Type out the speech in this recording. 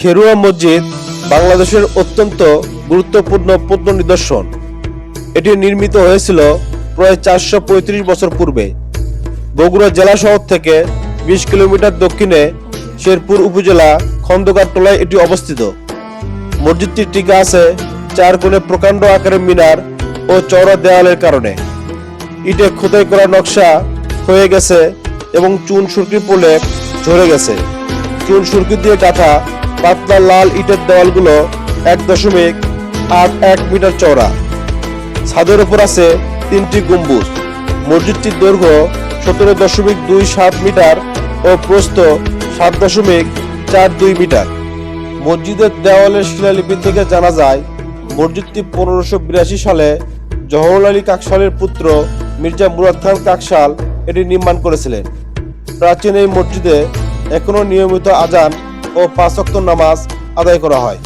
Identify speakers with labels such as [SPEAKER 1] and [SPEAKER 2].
[SPEAKER 1] খেরুয়া মসজিদ বাংলাদেশের অত্যন্ত গুরুত্বপূর্ণ প্রত্ন নিদর্শন। এটি নির্মিত হয়েছিল প্রায় চারশো পঁয়ত্রিশ বছর পূর্বে। বগুড়া জেলা শহর থেকে বিশ কিলোমিটার দক্ষিণে শেরপুর উপজেলা খন্দকার টোলায় এটি অবস্থিত। মসজিদটি টিকে আছে চার কোণে প্রকাণ্ড আকারের মিনার ও চওড়া দেওয়ালের কারণে। ইটে খোদাই করা নকশা হয়ে গেছে এবং চুন সুরকি পড়লে ঝরে গেছে। চুন সুরকি দিয়ে গাঁথা পাতলা লাল ইটের দেওয়ালগুলো এক দশমিক আট এক মিটার চওড়া। ছাদের উপর আছে তিনটি গম্বুজ। মসজিদটির দৈর্ঘ্য সতেরো দশমিক দুই সাত মিটার ও প্রস্থ সাত দশমিক চার দুই মিটার। মসজিদের দেওয়ালের শিলালিপি থেকে জানা যায়, মসজিদটি পনেরোশো বিরাশি সালে জওহরলাল আলী কাকশালের পুত্র মির্জা মুরাদ খান কাকশাল এটি নির্মাণ করেছিলেন। প্রাচীন এই মসজিদে এখনও নিয়মিত আজান ও পাঁচক্ত নামাজ আদায় করা হয়।